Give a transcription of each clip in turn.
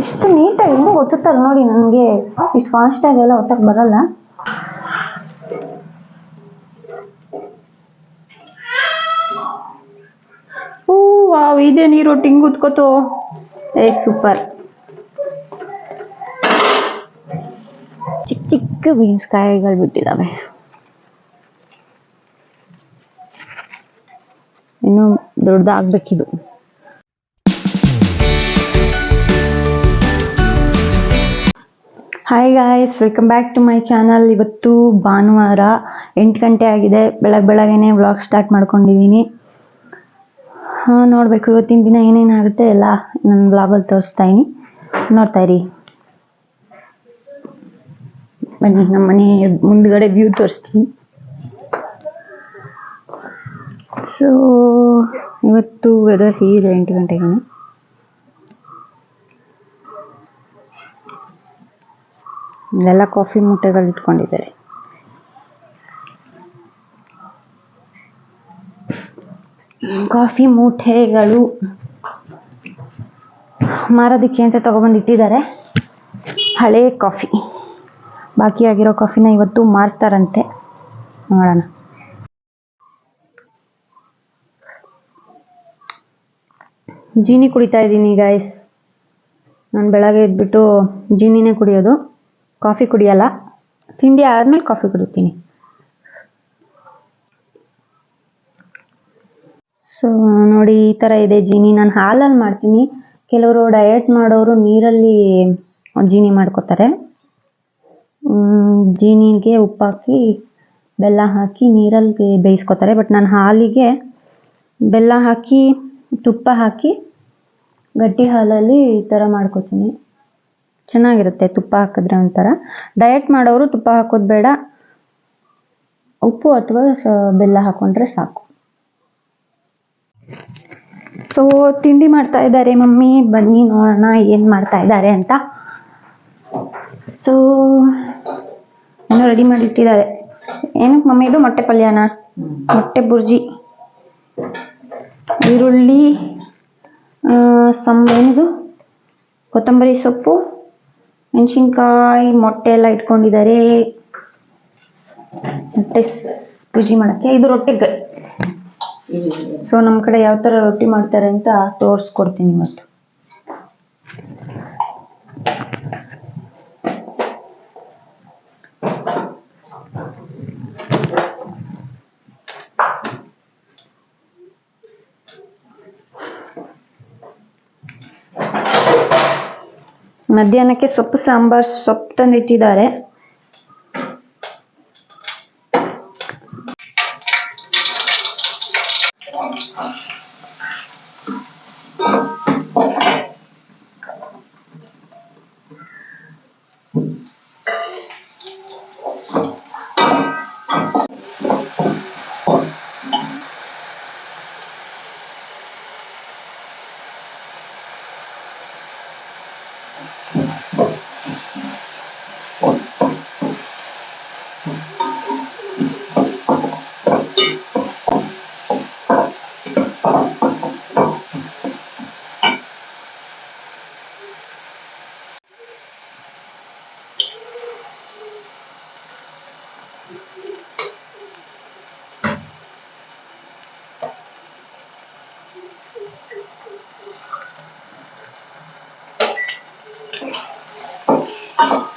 ಎಷ್ಟು ನೀಟಾಗಿ ಹೆಂಗೆ ಒತ್ತುತ್ತಾರೆ ನೋಡಿ ನನಗೆ. ಇಷ್ಟು ಫಾಸ್ಟಾಗಿ ಎಲ್ಲ ಒತ್ತಕ್ಕೆ ಬರಲ್ಲ. ಹೂ ವಾವ್ ಇದೆ ನೀರು ಟಿಂಗ್ ಉತ್ಕೋತು. ಏ ಸೂಪರ್. ಚಿಕ್ಕ ಚಿಕ್ಕ ಬೀನ್ಸ್ ಕಾಯಿಗಳು ಬಿಟ್ಟಿದ್ದಾವೆ ಇನ್ನೂ ದೊಡ್ಡದಾಗ್ಬೇಕಿದು. Hi guys welcome back to my channel ಇವತ್ತು ಭಾನುವಾರ ಎಂಟು ಗಂಟೆ ಆಗಿದೆ. ಬೆಳಗ್ಗೆ ಬೆಳಗ್ಗೆನೆ ವ್ಲಾಗ್ ಸ್ಟಾರ್ಟ್ ಮಾಡ್ಕೊಂಡಿದ್ದೀನಿ ಹಾಂ, ನೋಡಬೇಕು. ಇವತ್ತಿನ ದಿನ ಏನೇನಾಗುತ್ತೆ ಎಲ್ಲ ನನ್ನ ವ್ಲಾಗಲ್ಲಿ ತೋರಿಸ್ತಾ ಇದೀನಿ. ನೋಡ್ತಾ ಇರಿ. ಬನ್ನಿ, ನಮ್ಮ ಮನೆ ಮುಂದ್ಗಡೆ ವ್ಯೂ ತೋರಿಸ್ತೀನಿ. ಸೊ ಇವತ್ತು ವೆದರ್ ಹೀಗಿದೆ ಎಂಟು ಗಂಟೆಗೆ ಇಲ್ಲೆಲ್ಲ ಕಾಫಿ ಮೂಟೆಗಳು ಇಟ್ಕೊಂಡಿದ್ದಾರೆ. ಕಾಫಿ ಮೂಟೆಗಳು ಮಾರೋದಕ್ಕೆ ಅಂತ ತಗೊಬಂದು ಇಟ್ಟಿದ್ದಾರೆ. ಹಳೆ ಕಾಫಿ ಬಾಕಿಯಾಗಿರೋ ಕಾಫಿನ ಇವತ್ತು ಮಾರ್ತಾರಂತೆ. ನೋಡೋಣ. ಜೀನಿ ಕುಡಿತಾ ಇದ್ದೀನಿ ಗಾಯ್ಸ್ ನಾನು ಬೆಳಗ್ಗೆ ಎದ್ಬಿಟ್ಟು ಜೀನಿನೇ ಕುಡಿಯೋದು. ಕಾಫಿ ಕುಡಿಯಲ್ಲ? ತಿಂಡಿ ಆದ್ಮೇಲೆ ಕಾಫಿ ಕುಡಿತೀನಿ. ಸೊ ನೋಡಿ, ಈ ಥರ ಇದೆ ಜೀನಿ. ನಾನು ಹಾಲಲ್ಲಿ ಮಾಡ್ತೀನಿ. ಕೆಲವರು ಡಯಟ್ ಮಾಡೋರು ನೀರಲ್ಲಿ ಜೀನಿ ಮಾಡ್ಕೋತಾರೆ. ಜೀನಿಗೆ ಉಪ್ಪು ಹಾಕಿ ಬೆಲ್ಲ ಹಾಕಿ ನೀರಲ್ಲಿ ಬೇಯಿಸ್ಕೊತಾರೆ. ಬಟ್ ನಾನು ಹಾಲಿಗೆ ಬೆಲ್ಲ ಹಾಕಿ ತುಪ್ಪ ಹಾಕಿ ಗಟ್ಟಿ ಹಾಲಲ್ಲಿ ಈ ಥರ ಮಾಡ್ಕೋತೀನಿ. ಚೆನ್ನಾಗಿರುತ್ತೆ ತುಪ್ಪ ಹಾಕಿದ್ರೆ ಒಂಥರ. ಡಯಟ್ ಮಾಡೋರು ತುಪ್ಪ ಹಾಕೋದು ಬೇಡ. ಉಪ್ಪು ಅಥವಾ ಬೆಲ್ಲ ಹಾಕೊಂಡ್ರೆ ಸಾಕು. ಸೊ ತಿಂಡಿ ಮಾಡ್ತಾ ಇದ್ದಾರೆ ಮಮ್ಮಿ. ಬನ್ನಿ ನೋಡೋಣ ಏನು ಮಾಡ್ತಾ ಇದ್ದಾರೆ ಅಂತ. ಸೊ ಏನೋ ರೆಡಿ ಮಾಡಿ ಇಟ್ಟಿದ್ದಾರೆ. ಏನಕ್ಕೆ ಮಮ್ಮಿ ಇದು? ಮೊಟ್ಟೆ ಪಲ್ಯನ? ಮೊಟ್ಟೆ ಬುರ್ಜಿ. ಈರುಳ್ಳಿ ಆ, ಸಂ ಏನಿದು? ಕೊತ್ತಂಬರಿ ಸೊಪ್ಪು. ಮೆಣಸಿನ್ಕಾಯಿ ಮೊಟ್ಟೆ ಎಲ್ಲ ಇಟ್ಕೊಂಡಿದ್ದಾರೆ. ಮೊಟ್ಟೆ ಬುಜಿ ಮಾಡಕ್ಕೆ ಇದು ರೊಟ್ಟಿ ಸೊ ನಮ್ಮ ಕಡೆ ಯಾವ ತರ ರೊಟ್ಟಿ ಮಾಡ್ತಾರೆ ಅಂತ ತೋರಿಸ್ಕೊಡ್ತೀನಿ ಇವತ್ತು ಮಧ್ಯಾಹ್ನಕ್ಕೆ ಸೊಪ್ಪು ಸಾಂಬಾರ್ ಸೊಪ್ಪು ತಂದಿಟ್ಟಿದ್ದಾರೆ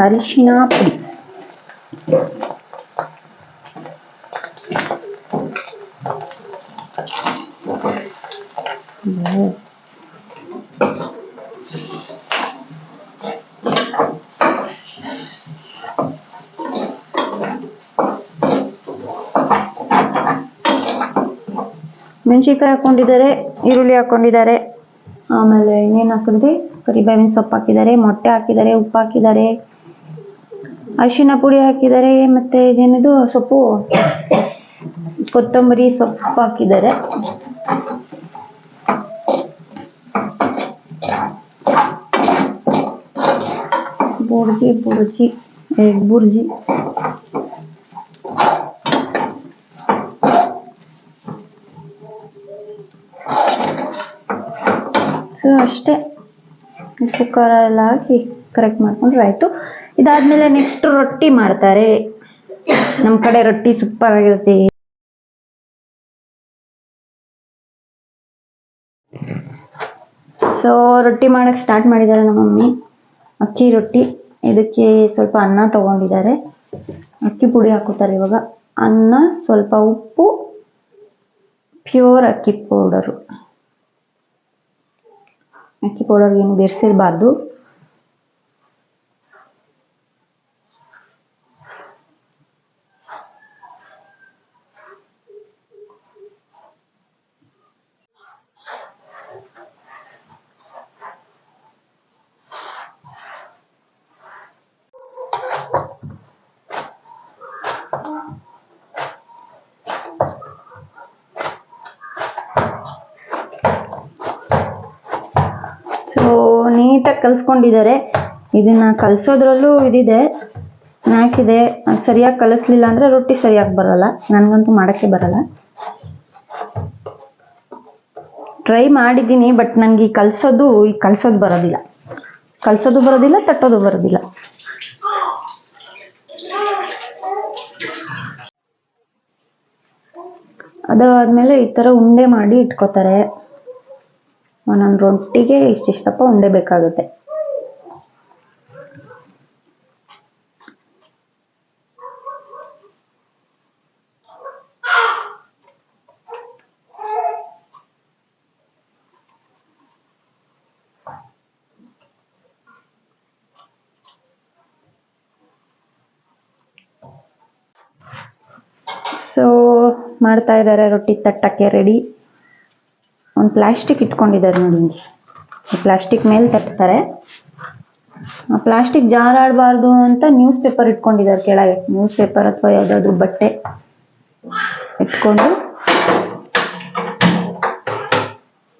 ಅರಿಶಿನ ಪುಡಿ. ಮೆಣಸಿನ್ಕಾಯಿ ಹಾಕೊಂಡಿದ್ದಾರೆ, ಈರುಳ್ಳಿ ಹಾಕೊಂಡಿದ್ದಾರೆ. ಆಮೇಲೆ ಇನ್ನೇನು ಹಾಕಿದ್ರಿ ಕರಿಬೇವಿನ ಸೊಪ್ಪು ಹಾಕಿದ್ದಾರೆ, ಮೊಟ್ಟೆ ಹಾಕಿದ್ದಾರೆ, ಉಪ್ಪು ಹಾಕಿದ್ದಾರೆ. ಅರಿಶಿನ ಪುಡಿ ಹಾಕಿದ್ದಾರೆ ಮತ್ತೆ ಇದೇನಿದು ಸೊಪ್ಪು, ಕೊತ್ತಂಬರಿ ಸೊಪ್ಪು ಹಾಕಿದ್ದಾರೆ ಬುರ್ಜಿ ಬುರ್ಜಿ, ಎಗ್ ಬುರ್ಜಿ. ಸೊ ಅಷ್ಟೇ. ಉಪ್ಪು ಹಾಕಿ ಕರೆಕ್ಟ್ ಮಾಡ್ಕೊಂಡ್ರೆ ಆಯ್ತು. ಇದಾದ್ಮೇಲೆ ನೆಕ್ಸ್ಟ್ ರೊಟ್ಟಿ ಮಾಡ್ತಾರೆ. ನಮ್ಮ ಕಡೆ ರೊಟ್ಟಿ ಸೂಪರ್ ಆಗಿರುತ್ತೆ. ಸೊ ರೊಟ್ಟಿ ಮಾಡಕ್ ಸ್ಟಾರ್ಟ್ ಮಾಡಿದ್ದಾರೆ ನಮ್ಮ ಮಮ್ಮಿ. ಅಕ್ಕಿ ರೊಟ್ಟಿ. ಇದಕ್ಕೆ ಸ್ವಲ್ಪ ಅನ್ನ ತಗೊಂಡಿದ್ದಾರೆ. ಅಕ್ಕಿ ಪುಡಿ ಹಾಕೋತಾರೆ ಇವಾಗ. ಅನ್ನ, ಸ್ವಲ್ಪ ಉಪ್ಪು ಪ್ಯೂರ್ ಅಕ್ಕಿ ಪೌಡರು ಅಕ್ಕಿ ಪೌಡರ್ ಏನು ಬೆರೆಸಿರಬಾರ್ದು ಸೊ ನೀಟಾಗಿ ಕಲಿಸ್ಕೊಂಡಿದ್ದಾರೆ. ಇದನ್ನ ಕಲಿಸೋದ್ರಲ್ಲೂ ಇದಿದೆ ನಾಕಿದೆ ಸರಿಯಾಗಿ ಕಲಿಸ್ಲಿಲ್ಲ ಅಂದ್ರೆ ರೊಟ್ಟಿ ಸರಿಯಾಗಿ ಬರಲ್ಲ, ನನಗಂತೂ ಮಾಡೋಕ್ಕೆ ಬರಲ್ಲ. ಟ್ರೈ ಮಾಡಿದ್ದೀನಿ ಬಟ್ ನನಗೆ ಈ ಕಲಿಸೋದು ಈ ಕಲಿಸೋದು ಬರೋದಿಲ್ಲ. ಕಲಿಸೋದು ಬರೋದಿಲ್ಲ, ತಟ್ಟೋದು ಬರೋದಿಲ್ಲ. ಅದಾದ್ಮೇಲೆ ಈ ಥರ ಉಂಡೆ ಮಾಡಿ ಇಟ್ಕೋತಾರೆ. ಒಂದೊಂದು ರೊಟ್ಟಿಗೆ ಇಷ್ಟಿಷ್ಟಪ್ಪ ಉಂಡೆ ಬೇಕಾಗುತ್ತೆ. ಸೊ ಮಾಡ್ತಾ ಇದ್ದಾರೆ ರೊಟ್ಟಿ ತಟ್ಟಕ್ಕೆ ರೆಡಿ ಒಂದು ಪ್ಲಾಸ್ಟಿಕ್ ಇಟ್ಕೊಂಡಿದ್ದಾರೆ ನೋಡಿ ಪ್ಲಾಸ್ಟಿಕ್ ಮೇಲೆ ತಟ್ತಾರೆ. ಪ್ಲಾಸ್ಟಿಕ್ ಜಾರಾಡಬಾರ್ದು ಅಂತ ನ್ಯೂಸ್ ಪೇಪರ್ ಇಟ್ಕೊಂಡಿದ್ದಾರೆ ಕೆಳಗೆ. ನ್ಯೂಸ್ ಪೇಪರ್ ಅಥವಾ ಯಾವುದಾದ್ರು ಬಟ್ಟೆ ಇಟ್ಕೊಂಡು.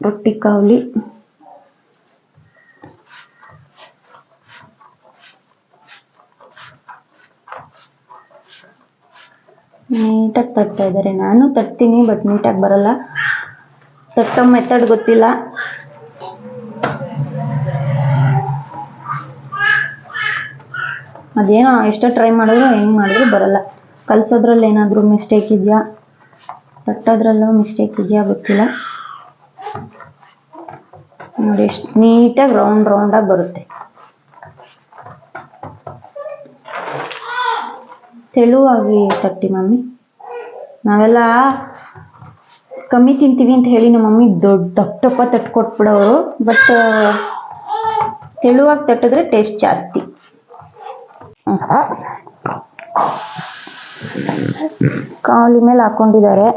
ರೊಟ್ಟಿ, ಕಾವಲಿ. ನೀಟಾಗಿ ತಟ್ತಾ ಇದ್ದಾರೆ. ನಾನು ತಟ್ತೀನಿ, ಬಟ್ ನೀಟಾಗಿ ಬರಲ್ಲ. ತಟ್ಟೋ ಮೆಥಡ್ ಗೊತ್ತಿಲ್ಲ. ಅದೇನೋ ಎಷ್ಟೋ ಟ್ರೈ ಮಾಡಿದ್ರು, ಹೆಂಗ್ ಮಾಡಿದ್ರು ಬರಲ್ಲ. ಕಲ್ಸೋದ್ರಲ್ಲಿ ಏನಾದರೂ ಮಿಸ್ಟೇಕ್ ಇದೆಯಾ? ತಟ್ಟೋದ್ರಲ್ಲೂ ಮಿಸ್ಟೇಕ್ ಇದೆಯಾ ಗೊತ್ತಿಲ್ಲ. ನೋಡಿ, ಎಷ್ಟು ನೀಟಾಗಿ ರೌಂಡ್ ರೌಂಡಾಗಿ ಬರುತ್ತೆ. ತೆಳುವಾಗಿ ತಟ್ಟಿ ಮಮ್ಮಿ. ನಾವೆಲ್ಲ ಕಮ್ಮಿ ತಿಂತೀವಿ ಅಂತ ಹೇಳಿ ನಮ್ಮ ಮಮ್ಮಿ ದೊಡ್ಡ ದಪ್ಪ ತಟ್ಕೊಟ್ಬಿಡೋರು. ಬಟ್ ತೆಳುವಾಗಿ ತಟ್ಟಿದ್ರೆ ಟೇಸ್ಟ್ ಜಾಸ್ತಿ. ಕಾಲಿ ಮೇಲೆ ಹಾಕೊಂಡಿದ್ದಾರೆ.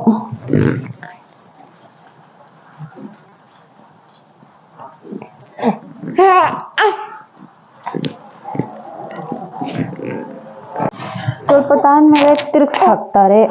ಸ್ವಲ್ಪ ತಾದ್ಮೇಲೆ ತಿರುಗಿಸಿ ಹಾಕ್ತಾರೆ.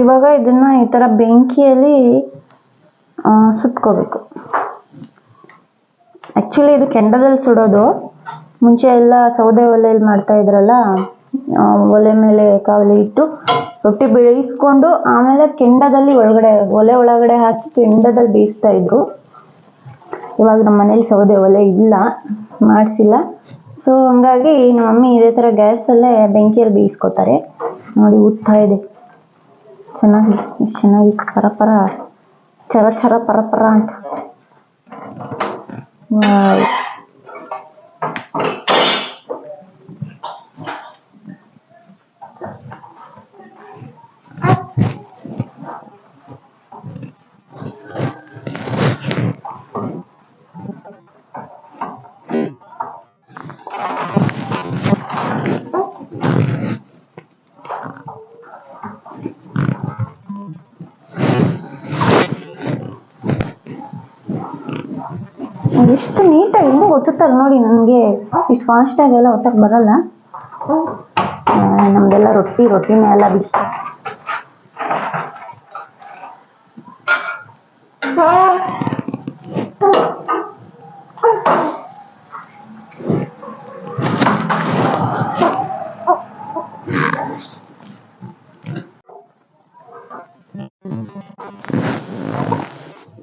ಇವಾಗ ಇದನ್ನ ಈ ತರ ಬೆಂಕಿಯಲ್ಲಿ ಸುತ್ಕೋಬೇಕು. ಆಕ್ಚುಲಿ ಇದು ಕೆಂಡದಲ್ಲಿ ಸುಡೋದು. ಮುಂಚೆ ಎಲ್ಲ ಸೌದೆ ಒಲೆಯಲ್ಲಿ ಮಾಡ್ತಾ ಇದ್ರಲ್ಲ ಒಲೆ ಮೇಲೆ ಕಾವಲಿ ಇಟ್ಟು ರೊಟ್ಟಿ ಬೇಯಿಸ್ಕೊಂಡು ಆಮೇಲೆ ಕೆಂಡದಲ್ಲಿ ಒಳಗಡೆ, ಒಲೆ ಒಳಗಡೆ ಹಾಕಿ ಕೆಂಡದಲ್ಲಿ ಬೇಯಿಸ್ತಾ ಇದ್ರು. ಇವಾಗ ನಮ್ಮ ಮನೇಲಿ ಸೌದೆ ಒಲೆ ಇಲ್ಲ, ಮಾಡಿಸಿಲ್ಲ. ಸೊ ಸೊ ಹಂಗಾಗಿ ನಮ್ಮ ಮಮ್ಮಿ ಇದೇ ಥರ ಗ್ಯಾಸಲ್ಲೇ ಬೆಂಕಿಯಲ್ಲಿ ಬೇಯಿಸ್ಕೊತಾರೆ ನೋಡಿ ಉತ್ತಾ ಇದೆ. ಚೆನ್ನಾಗಿ ಎಷ್ಟ್ ಚೆನ್ನಾಗಿ ಪರ ಪರ ಚರ ಚರ ಪರ ಪರ ಅಂತ ಒತ್ತುತ್ತಾರೆ ನೋಡಿ ನನಗೆ ಇಷ್ಟು ಎಲ್ಲ ಒತ್ತಕ್ಕೆ ಬರಲ್ಲ ನಮ್ದೆಲ್ಲ ರೊಟ್ಟಿ ರೊಟ್ಟಿನೇ ಎಲ್ಲ ಬಿಟ್ಟು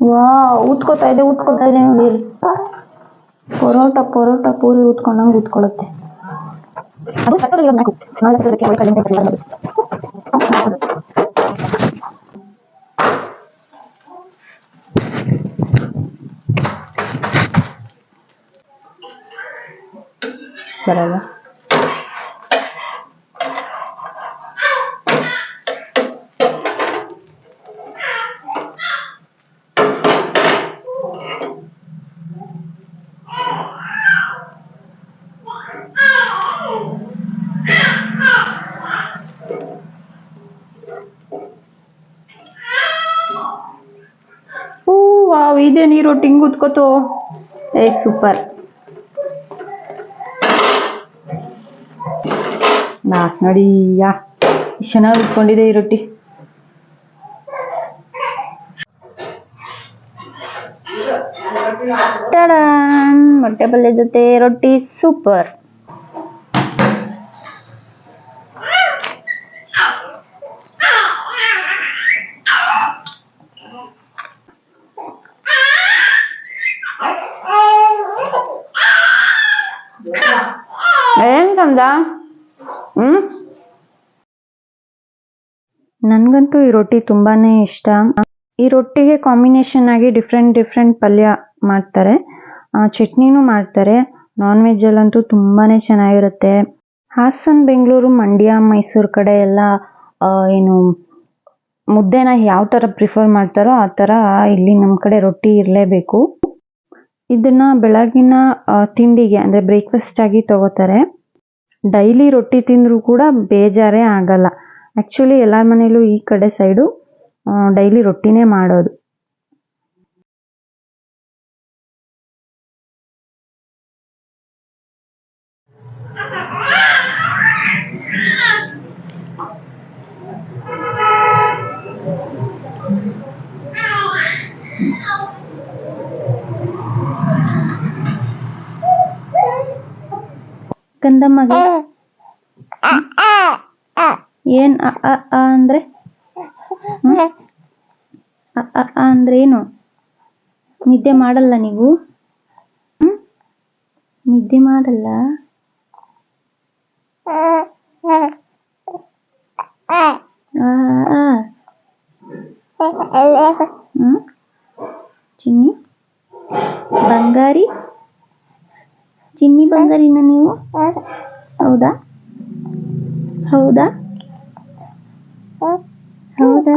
ವಾ ಊದ್ಕೋತಾ ಇದೆ, ಉತ್ಕೋತಾ ಇದೆ ನೋಡಿ. ಪರೋಟ ಪರೋಟ ಪೂರಿ ಉತ್ಕೊಂಡಂಗ್ ಉತ್ಕೊಳ್ಳುತ್ತೆ. ಅದು ಬರಲ್ಲ ಓ ವಾವ್ ಇದೆ ನೀರು ಹಿಂಗ್ ಉತ್ಕೋತು? ಏ, ಸೂಪರ್. ನಾ ನೋಡಿ, ಯಾ. ಚೆನ್ನಾಗಿ ಉತ್ಕೊಂಡಿದೆ ಈ ರೊಟ್ಟಿ. ಮೊಟ್ಟೆ ಪಲ್ಯ ಜೊತೆ ರೊಟ್ಟಿ, ಸೂಪರ್. ನನ್ಗಂತೂ ಈ ರೊಟ್ಟಿ ತುಂಬಾನೇ ಇಷ್ಟ. ಈ ರೊಟ್ಟಿಗೆ ಕಾಂಬಿನೇಷನ್ ಆಗಿ ಡಿಫ್ರೆಂಟ್ ಡಿಫ್ರೆಂಟ್ ಪಲ್ಯ ಮಾಡ್ತಾರೆ. ಚಟ್ನಿನೂ ಮಾಡ್ತಾರೆ. ನಾನ್ ವೆಜ್ ಅಲ್ಲಂತೂ ತುಂಬಾನೇ ಚೆನ್ನಾಗಿರುತ್ತೆ. ಹಾಸನ್, ಬೆಂಗಳೂರು, ಮಂಡ್ಯ, ಮೈಸೂರು ಕಡೆ ಎಲ್ಲ ಏನು, ಮುದ್ದೆನ ಯಾವ ಥರ ಪ್ರಿಫರ್ ಮಾಡ್ತಾರೋ ಆ ಥರ ಇಲ್ಲಿ ನಮ್ಮ ಕಡೆ ರೊಟ್ಟಿ ಇರಲೇಬೇಕು. ಇದನ್ನ ಬೆಳಗಿನ ತಿಂಡಿಗೆ, ಅಂದರೆ ಬ್ರೇಕ್ಫಾಸ್ಟ್ ಆಗಿ ತಗೋತಾರೆ. ಡೈಲಿ ರೊಟ್ಟಿ ತಿಂದರೂ ಕೂಡ ಬೇಜಾರೇ ಆಗಲ್ಲ. ಆ್ಯಕ್ಚುಲಿ ಎಲ್ಲರ ಮನೇಲೂ ಈ ಕಡೆ ಸೈಡು ಡೈಲಿ ರೊಟ್ಟಿನೇ ಮಾಡೋದು ಕಂದಮ್ಮಗೆ ಏನ್ ಅ ಅ ಅಂದ್ರೆ? ಅ ಅ ಅಂದ್ರೆ ಏನು? ನಿದ್ದೆ ಮಾಡಲ್ಲ ನೀವು? ನಿದ್ದೆ ಮಾಡಲ್ಲ? ಚಿನ್ನಿ? ಬಂಗಾರಿ? ಚಿನ್ನಿ ಬಂಗಾರಿನ ನೀವು? ಹೌದಾ? ಹೌದಾ? ಹೌದಾ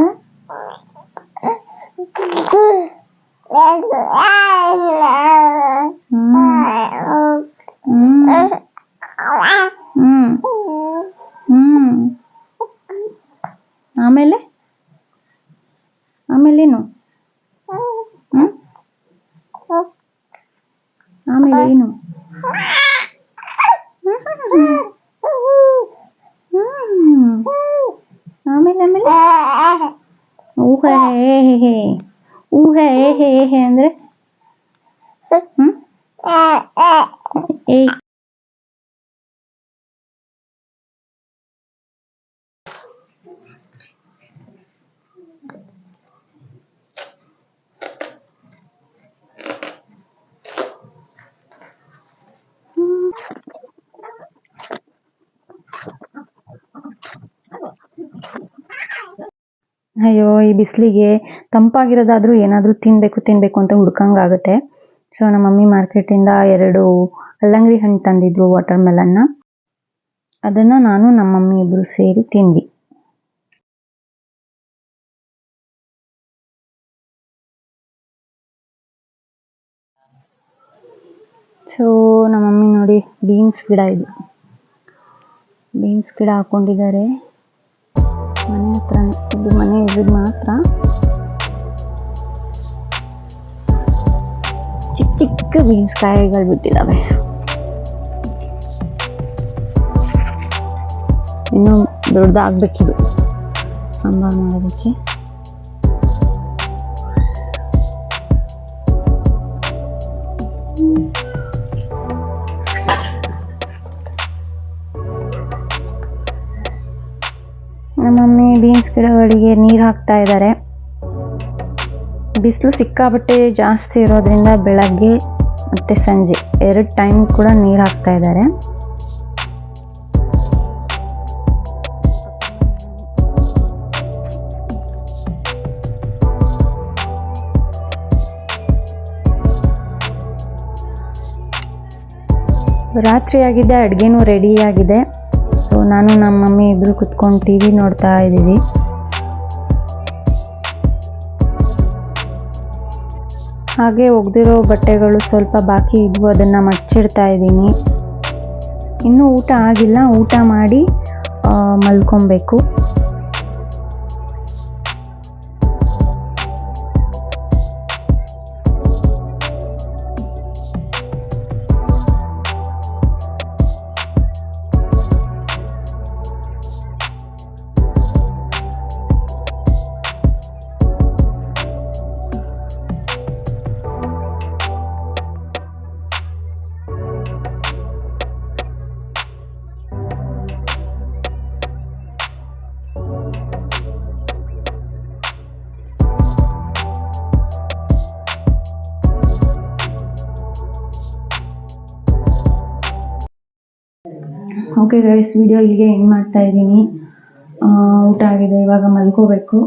ಹ್ಮ್ ಹ್ಮ್ ಹ್ಮ್ ಆಮೇಲೆ ಆಮೇಲೇನು ಊಹ ಹೇ ಹೇ ಹೇ ಅಂದ್ರೆ ಅಯ್ಯೋ, ಈ ಬಿಸಿಲಿಗೆ ತಂಪಾಗಿರೋದಾದ್ರೂ ಏನಾದರೂ ತಿನ್ನಬೇಕು ತಿನ್ನಬೇಕು ಅಂತ ಹುಡ್ಕಂಗಾಗುತ್ತೆ. ಸೊ ನಮ್ಮ ಮಮ್ಮಿ ಮಾರ್ಕೆಟಿಂದ ಎರಡು ಅಲ್ಲಂಗಡಿ ಹಣ್ಣು ತಂದಿದ್ರು ವಾಟರ್ ಮೆಲನ್ನ ಅದನ್ನು ನಾನು ನಮ್ಮ ಮಮ್ಮಿ ಇಬ್ಬರು ಸೇರಿ ತಿಂದ್ವಿ. ಸೊ ನಮ್ಮ ಮಮ್ಮಿ ನೋಡಿ ಬೀನ್ಸ್ ಗಿಡ ಇದು. ಬೀನ್ಸ್ ಗಿಡ ಹಾಕೊಂಡಿದ್ದಾರೆ. ಇದು ಮನೆ ಇದ್ರದ್ದು ಮಾತ್ರ ಚಿಕ್ಕ ಚಿಕ್ಕ ಬೀನ್ಸ್ ಕಾಯಿಗಳು ಬಿಟ್ಟಿದ್ದಾವೆ ಇನ್ನು ದೊಡ್ಡದಾಗಬೇಕಿದು ಸಾಂಬಾರು ಮಾಡೋದಕ್ಕೆ ಗಿಡಗಳಿಗೆ ನೀರು ಹಾಕ್ತಾ ಇದ್ದಾರೆ ಬಿಸಿಲು ಸಿಕ್ಕಾಪಟ್ಟೆ ಜಾಸ್ತಿ ಇರೋದ್ರಿಂದ ಬೆಳಗ್ಗೆ ಮತ್ತು ಸಂಜೆ ಎರಡು ಟೈಮ್ ಕೂಡ ನೀರು ಹಾಕ್ತಾ ಇದ್ದಾರೆ ರಾತ್ರಿ ಆಗಿದೆ ಅಡುಗೆನೂ ರೆಡಿ ಆಗಿದೆ. ಸೊ ನಾನು ನಮ್ಮ ಮಮ್ಮಿ ಇಬ್ಬರು ಕುತ್ಕೊಂಡು ಟಿ ನೋಡ್ತಾ ಇದ್ದೀವಿ. ಹಾಗೆ ಒಗೆದಿರೋ ಬಟ್ಟೆಗಳು ಸ್ವಲ್ಪ ಬಾಕಿ ಇದ್ವು ಅದನ್ನು ಮಚ್ಚಿಡ್ತಾ ಇದ್ದೀನಿ. ಇನ್ನೂ ಊಟ ಆಗಿಲ್ಲ, ಊಟ ಮಾಡಿ ಮಲ್ಕೊಬೇಕು. ಓಕೆ ಗೈಸ್ ವಿಡಿಯೋ ಇಲ್ಲಿಗೆ ಎಂಡ್ ಮಾಡ್ತಾ ಇದ್ದೀನಿ. ಊಟ ಆಗಿದೆ, ಇವಾಗ ಮಲ್ಕೋಬೇಕು.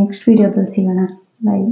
ನೆಕ್ಸ್ಟ್ ವಿಡಿಯೋದಲ್ಲಿ ಸಿಗೋಣ. ಬಾಯ್